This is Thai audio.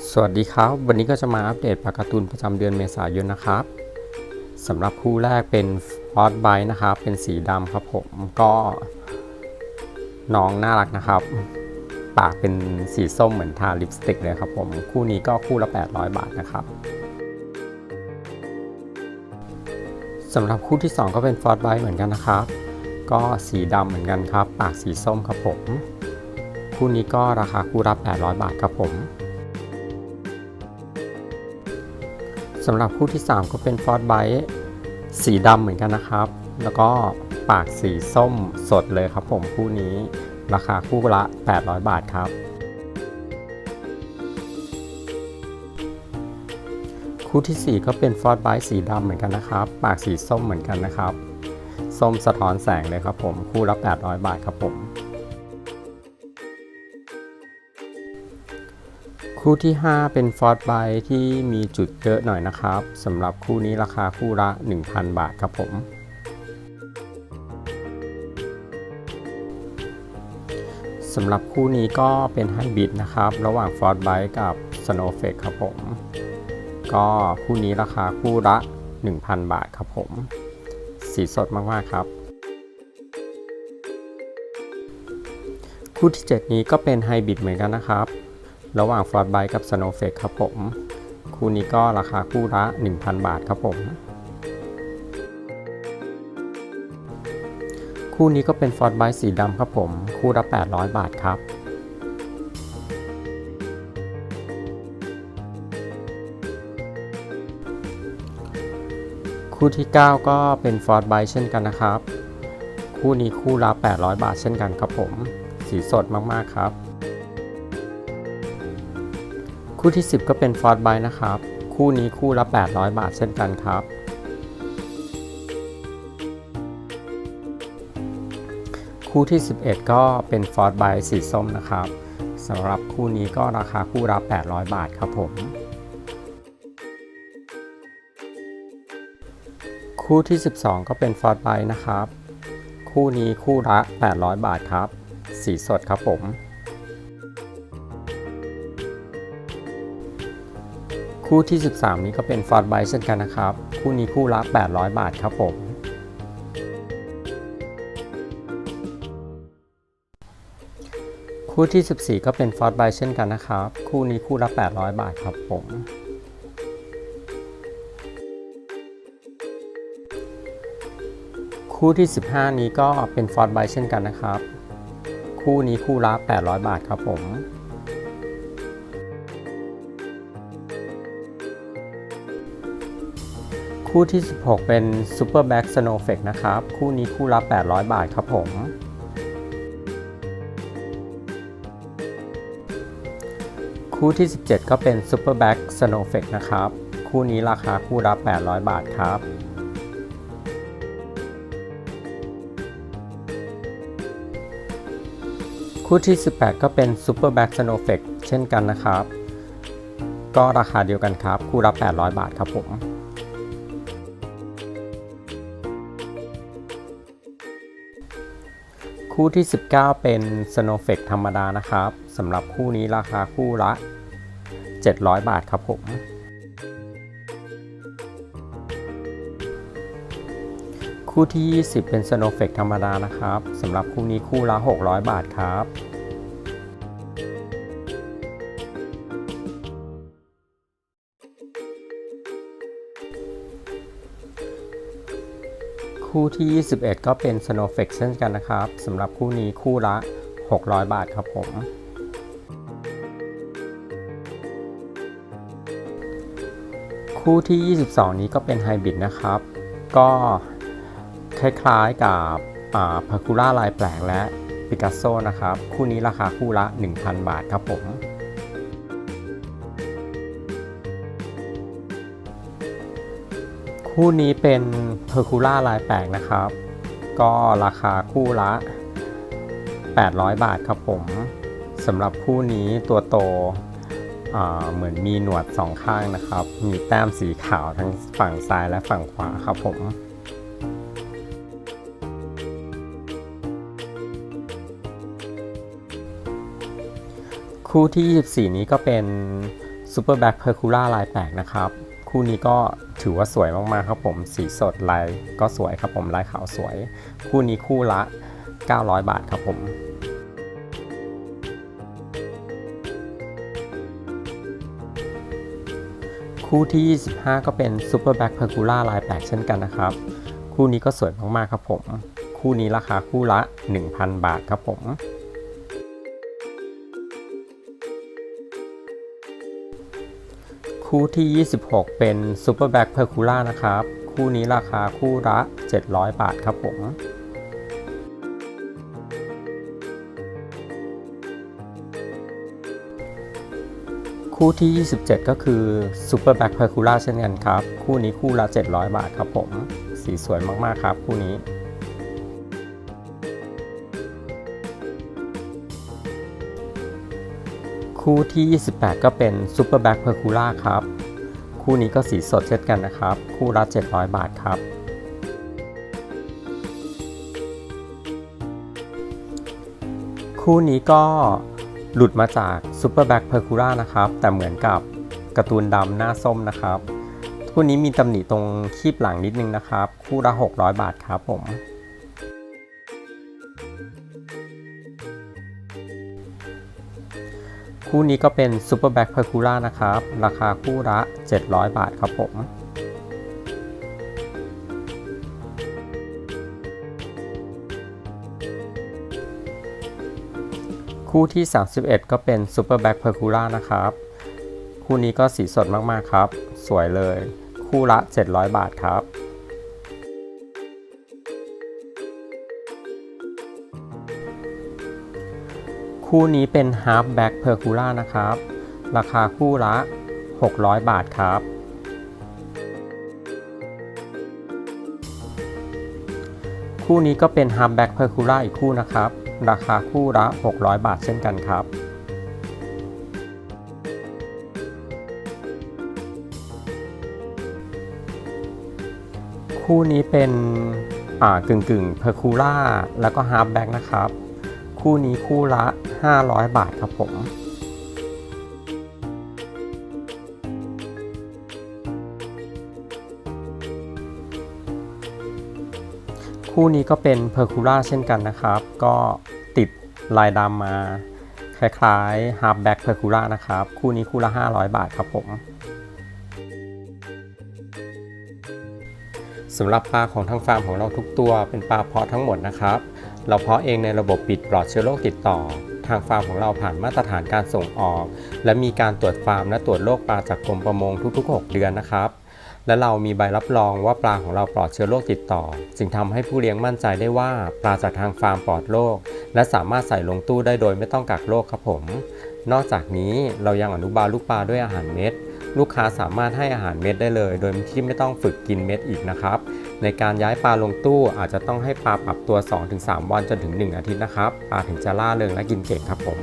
สวัสดีครับ วันนี้ก็จะมาอัปเดตปากการ์ตูนประจำเดือนเมษายนนะครับสำหรับคู่แรกเป็นฟอสไบนะครับ เป็นสีดำครับผมก็น้องน่ารักนะครับ ปากเป็นสีส้มเหมือนทาลิปสติกเลยครับผม คู่นี้ก็คู่ละ 800 บาทนะครับสำหรับคู่ที่ 2 ก็เป็นฟอสไบเหมือนกันนะครับ ก็สีดำเหมือนกันครับ ปากสีส้มครับผม คู่นี้ก็ราคาคู่ละ800 บาทครับผม สำหรับคู่ที่ 3 ก็เป็นฟอร์ดไบสีดำเหมือนกันนะครับ แล้วก็ปากสีส้มสดเลยครับผมคู่นี้ราคาคู่ละ 800 บาทครับ คู่ที่ 4 ก็เป็นฟอร์ดไบสีดำเหมือนกันนะครับ ปากสีส้มเหมือนกันนะครับ ส้มสะท้อนแสงเลยครับผม คู่ละ 800 บาทครับผม คู่ที่ 5 เป็นฟอร์ดไบที่มีจุดเยอะหน่อยนะครับสำหรับคู่นี้ราคาคู่ละ 1,000 บาทครับผม สำหรับคู่นี้ก็เป็นไฮบริดนะครับ ระหว่างฟอร์ดไบกับสโนว์เฟกครับผม ก็คู่นี้ราคาคู่ละ 1,000 บาทครับผม สีสดมากๆครับคู่ที่ 7 นี้ก็เป็นไฮบริดเหมือนกันนะครับ ระหว่างฟอร์ดไบกับ s n o w f a k e ครับผม คู่นี้ก็ราคาคู่ละ 1,000 บาทครับผม คู่นี้ก็เป็นฟอร์ดไบสีดำครับผม คู่ละ 800 บาทครับคู่ที่ 9 ก็เป็นฟอร์ดไบเช่นกันนะครับ คู่นี้คู่ละ800 บาทเช่นกันครับผม สีสดมาก ๆ ครับ คู่ที่ 10 ก็เป็นฟอร์ดไบนะครับ คู่นี้คู่ละ 800 บาทเช่นกันครับ คู่ที่ 11 ก็เป็นฟอร์ดไบสีส้มนะครับสำหรับคู่นี้ก็ราคาคู่ละ800 บาทครับผมคู่ที่ 12 ก็เป็นฟอร์ดไบนะครับ คู่นี้คู่ละ800 บาทครับ สีสดครับผม คู่ที่ 13 นี้ก็เป็นฟอร์ดไบเช่นกันนะครับ คู่นี้คู่ละ 800 บาทครับผม คู่ที่ 14 ก็เป็นฟอร์ดไบเช่นกันนะครับ คู่นี้คู่ละ 800 บาทครับผมคู่ที่ 15 นี้ก็เป็นฟอร์ดไบเช่นกันนะครับ คู่นี้คู่ละ800 บาทครับผม คู่ที่ 16 เป็น Super Back Snow f a k e นะครับ คู่นี้คู่ละ 800 บาทครับผม คู่ที่ 17 ก็เป็น Super Back Snow f a k e นะครับ คู่นี้ราคาคู่ละ 800 บาทครับ คู่ที่ 18 ก็เป็น Super Back Snow f a k e เช่นกันนะครับ ก็ราคาเดียวกันครับ คู่ละ 800 บาทครับผม คู่ที่ 19 เป็น Snow f a k e ธรรมดานะครับสำหรับคู่นี้ราคาคู่ละ 700 บาทครับผมคู่ที่ 20 เป็น Snow f a k e ธรรมดานะครับสำหรับคู่นี้คู่ละ 600 บาทครับ คู่ที่ 21 ก็เป็น Snow f a k e เช่นกันนะครับสำหรับคู่นี้คู่ละ 600 บาทครับผม คู่ที่ 22 นี้ก็เป็นไฮบริดนะครับ ก็คล้ายๆกับพาคูล่าลายแปลกและปิกัสโซนะครับ คู่นี้ราคาคู่ละ 1,000 บาทครับผม คู่นี้เป็นเพอร์คูล่าลายแปลกนะครับ ก็ราคาคู่ละ 800 บาทครับผมสำหรับคู่นี้ตัวโตเหมือนมีหนวดสองข้างนะครับ มีแต้มสีขาวทั้งฝั่งซ้ายและฝั่งขวาครับผมคู่ที่ 24 นี้ก็เป็นซูเปอร์แบ็คเพอร์คูล่าลายแปลกนะครับ คู่นี้ก็ถือว่าสวยมากๆครับผม สีสดลายก็สวยครับผมลายขาวสวย คู่นี้คู่ละ 900 บาทครับผมคู่ที่ 25 ก็เป็น Super Black Pergola ลายแปลกเช่นกันนะครับ คู่นี้ก็สวยมากๆครับผม คู่นี้ราคาคู่ละ 1,000 บาทครับผม คู่ที่ 26 เป็น Super Black Pergola นะครับ คู่นี้ราคาคู่ละ 700 บาทครับผมคู่ที่ 27 ก็คือ Super Back Pergola เช่นกันครับ คู่นี้คู่ละ 700 บาทครับผม สีสวยมาก ๆ ครับ คู่นี้ คู่ที่ 28 ก็เป็น Super Black Pergola ครับ คู่นี้ก็สีสดเช่นกันนะครับ คู่ละ 700 บาทครับ คู่นี้ก็หลุดมาจาก Super Black Pergola นะครับ แต่เหมือนกับการ์ตูนดำหน้าส้มนะครับ คู่นี้มีตำหนิตรงคีบหลังนิดนึงนะครับ คู่ละ 600 บาทครับผม คู่นี้ก็เป็น Super Back Pergola นะครับ ราคาคู่ละ 700 บาทครับผมคู่ที่ 31 ก็เป็น Super Back Pergola นะครับ คู่นี้ก็สีสดมาก ๆ ครับ สวยเลย คู่ละ 700 บาทครับ คู่นี้เป็น half back Pergola นะครับ ราคาคู่ละ 600 บาทครับ คู่นี้ก็เป็น half back Pergola อีกคู่นะครับ ราคาคู่ละ 600 บาทเช่นกันครับคู่นี้เป็นอ่ากึ่งกึ่งเพอร์คูล่าแล้วก็ฮาร์ b แบ็กนะครับ คู่นี้คู่ละ 500 บาทครับผมคู่นี้ก็เป็นเพอร์คูล่าเช่นกันนะครับ ก็ติดลายดำมา คล้ายๆฮาร์ b แบ็กเพอร์คูล่านะครับ คู่นี้คู่ละ 500 บาทครับผมสำหรับปลาของทางฟาร์มของเราทุกตัวเป็นปลาเพาะทั้งหมดนะครับ เราเพาะเองในระบบปิดปลอดเชื้อโรคติดต่อ ทางฟาร์มของเราผ่านมาตรฐานการส่งออก และมีการตรวจฟาร์มและตรวจโรคปลาจากกรมประมงทุกๆ 6 เดือนนะครับ และเรามีใบรับรองว่าปลาของเราปลอดเชื้อโรคติดต่อ จึงทำให้ผู้เลี้ยงมั่นใจได้ว่าปลาจากทางฟาร์มปลอดโรคและสามารถใส่ลงตู้ได้โดยไม่ต้องกักโรคครับผม นอกจากนี้เรายังอนุบาลลูกปลาด้วยอาหารเม็ด ลูกค้าสามารถให้อาหารเม็ดได้เลย โดยที่ไม่ต้องฝึกกินเม็ดอีกนะครับ ในการย้ายปลาลงตู้อาจจะต้องให้ปลาปรับตัว 2-3 วันจนถึง 1 อาทิตย์นะครับ ปลาถึงจะล่าเริงและกินเก่งครับผม